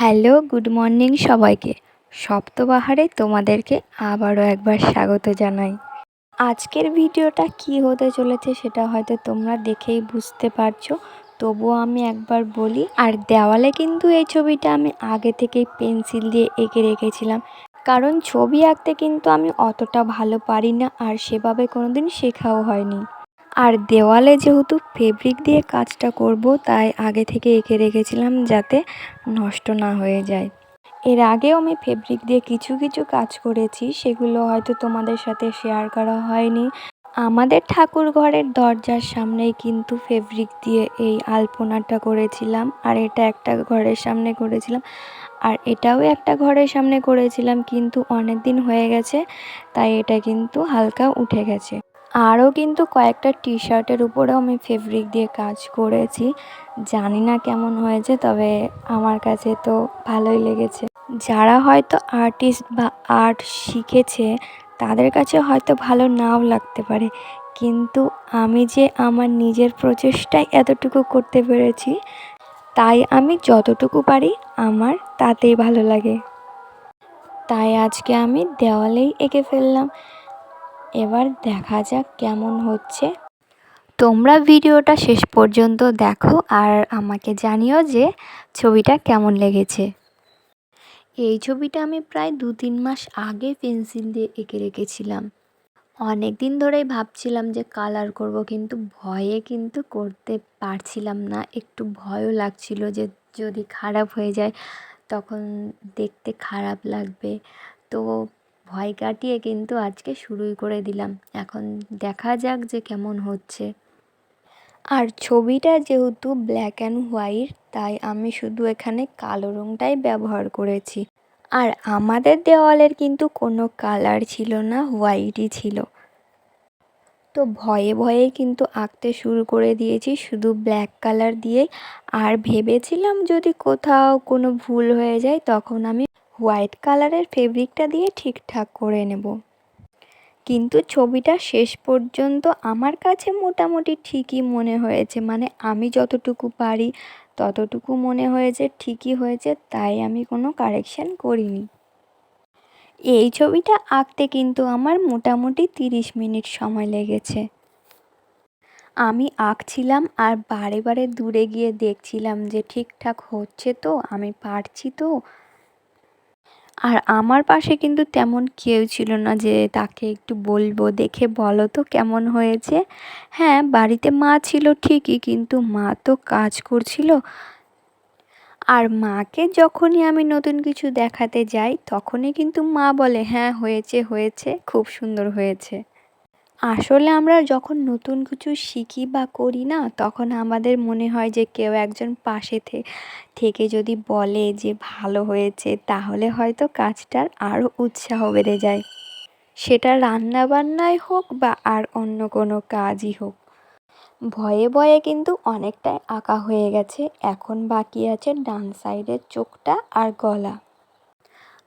Hello, good morning সবাইকে। সপ্তবাহারে তোমাদেরকে আবারও একবার স্বাগত জানাই। আজকের ভিডিওটা কি হতে চলেছে সেটা হয়তো তোমরা দেখেই বুঝতে পারছ। তবুও আমি একবার বলি, আর দেওয়ালে কিন্তু এই ছবিটা আমি আগে থেকেই পেন্সিল দিয়ে এঁকে রেখেছিলাম। কারণ ছবি আঁকতে কিন্তু আমি অতটা ভালো পারি না, আর সেভাবে কোনোদিন শেখাও হয়নি। আর দেওয়ালে যেহেতু ফেব্রিক দিয়ে কাজটা করব, তাই আগে থেকে এঁকে রেখেছিলাম যাতে নষ্ট না হয়ে যায়। এর আগেও আমি ফেব্রিক দিয়ে কিছু কিছু কাজ করেছি, সেগুলো হয়তো তোমাদের সাথে শেয়ার করা হয়নি। আমাদের ঠাকুর ঘরের দরজার সামনেই কিন্তু ফেব্রিক দিয়ে এই আলপনাটা করেছিলাম, আর এটা একটা ঘরের সামনে করেছিলাম, আর এটাও একটা ঘরের সামনে করেছিলাম, কিন্তু অনেক দিন হয়ে গেছে, তাই এটা কিন্তু হালকা উঠে গেছে। আরও কিন্তু কয়েকটা টি শার্টের উপরেও আমি ফেব্রিক দিয়ে কাজ করেছি। জানি না কেমন হয়েছে, তবে আমার কাছে তো ভালোই লেগেছে। যারা হয়তো আর্টিস্ট বা আর্ট শিখেছে, তাদের কাছে হয়তো ভালো নাও লাগতে পারে। কিন্তু আমি যে আমার নিজের প্রচেষ্টায় এতটুকু করতে পেরেছি, তাই আমি যতটুকু পারি আমার তাতেই ভালো লাগে। তাই আজকে আমি দেওয়ালেই এঁকে ফেললাম। এবার দেখা যাক কেমন হচ্ছে। তোমরা ভিডিওটা শেষ পর্যন্ত দেখো আর আমাকে জানিও যে ছবিটা কেমন লেগেছে। এই ছবিটা আমি প্রায় দু তিন মাস আগে পেন্সিল দিয়ে এঁকে রেখেছিলাম। অনেক দিন ধরেই ভাবছিলাম যে কালার করব, কিন্তু ভয়ে কিন্তু করতে পারছিলাম না। একটু ভয়ও লাগছিল যে যদি খারাপ হয়ে যায়, তখন দেখতে খারাপ লাগবে। তো ভয় কাটিয়ে কিন্তু আজকে শুরুই করে দিলাম। এখন দেখা যাক যে কেমন হচ্ছে। আর ছবিটা যেহেতু ব্ল্যাক অ্যান্ড হোয়াইট তাই আমি শুধু এখানে কালো রঙটাই ব্যবহার করেছি। আর আমাদের দেওয়ালের কিন্তু কোনো কালার ছিল না হোয়াইটই ছিল। তো ভয়ে ভয়ে কিন্তু আঁকতে শুরু করে দিয়েছি শুধু ব্ল্যাক কালার দিয়েই। আর ভেবেছিলাম যদি কোথাও কোনো ভুল হয়ে যায়, তখন আমি হোয়াইট কালারের ফেব্রিকটা দিয়ে ঠিকঠাক করে নেব। কিন্তু ছবিটা শেষ পর্যন্ত আমার কাছে মোটামুটি ঠিকই মনে হয়েছে। মানে আমি যতটুকু পারি, ততটুকু মনে হয়েছে, ঠিকই হয়েছে, তাই আমি কোনো কারেকশান করিনি। এই ছবিটা আঁকতে কিন্তু আমার মোটামুটি তিরিশ মিনিট সময় লেগেছে। আমি আঁকছিলাম আর বারে বারে দূরে গিয়ে দেখছিলাম যে ঠিকঠাক হচ্ছে তো, আমি পারছি তো। আর আমার পাশে কিন্তু তেমন কেউ ছিল না যে তাকে একটু বলব, দেখে বলো তো কেমন হয়েছে। হ্যাঁ বাড়িতে মা ছিল ঠিকই, কিন্তু মা তো কাজ করছিল। আর মাকে যখনই আমি নতুন কিছু দেখাতে যাই, তখনই কিন্তু মা বলে হ্যাঁ হয়েছে হয়েছে, খুব সুন্দর হয়েছে। আসলে আমরা যখন নতুন কিছু শিখি বা করি না, তখন আমাদের মনে হয় যে কেউ একজন পাশে থেকে যদি বলে যে ভালো হয়েছে, তাহলে হয়তো কাজটার আরও উৎসাহ বেড়ে যায়। সেটা রান্না বান্নাই হোক বা আর অন্য কোনো কাজই হোক। ভয়ে ভয়ে কিন্তু অনেকটাই আঁকা হয়ে গেছে, এখন বাকি আছে ডান সাইডের চোখটা আর গলা।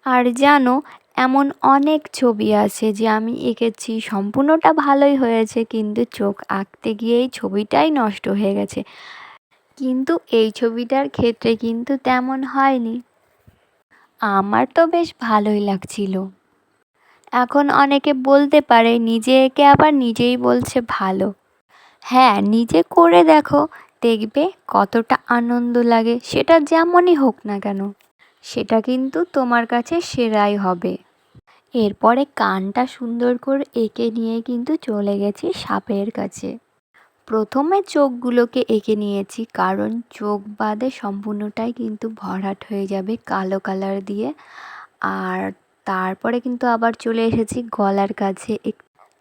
আর জানো এমন অনেক ছবি আছে যে আমি এঁকেছি, সম্পূর্ণটা ভালোই হয়েছে, কিন্তু চোখ আঁকতে গিয়েই ছবিটাই নষ্ট হয়ে গেছে। কিন্তু এই ছবিটার ক্ষেত্রে কিন্তু তেমন হয়নি। আমার তো বেশ ভালোই লাগছিল। এখন অনেকে বলতে পারে, নিজে এঁকে আবার নিজেই বলছে ভালো। হ্যাঁ নিজে করে দেখো, দেখবে কতটা আনন্দ লাগে, সেটা যেমনই হোক না কেন। সেটা কিন্তু তোমার কাছে সেরাই হবে। এরপরে কানটা সুন্দর করে এঁকে নিয়ে কিন্তু চলে গেছি সাপের কাছে। প্রথমে চোখগুলোকে এঁকে নিয়েছি, কারণ চোখ বাদে সম্পূর্ণটাই কিন্তু ভরাট হয়ে যাবে কালো কালার দিয়ে। আর তারপরে কিন্তু আবার চলে এসেছি গলার কাছে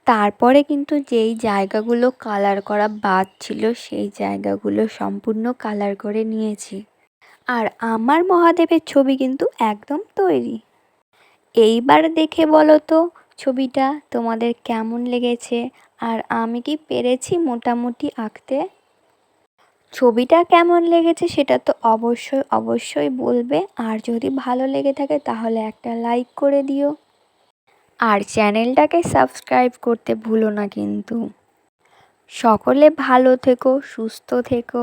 তারপরে কিন্তু যেই জায়গাগুলো কালার করা বাদ ছিল, সেই জায়গাগুলো সম্পূর্ণ কালার করে নিয়েছি। আর আমার মহাদেবের ছবি কিন্তু একদম তৈরি। এইবার দেখে বলো তো, ছবিটা তোমাদের কেমন লেগেছে? আর আমি কি পেরেছি মোটামুটি আঁকতে? ছবিটা কেমন লেগেছে সেটা তো অবশ্যই অবশ্যই বলবে। আর যদি ভালো লেগে থাকে তাহলে একটা লাইক করে দিও। আর চ্যানেলটাকে সাবস্ক্রাইব করতে ভুলো না কিন্তু। সকলে ভালো থেকো, সুস্থ থেকো।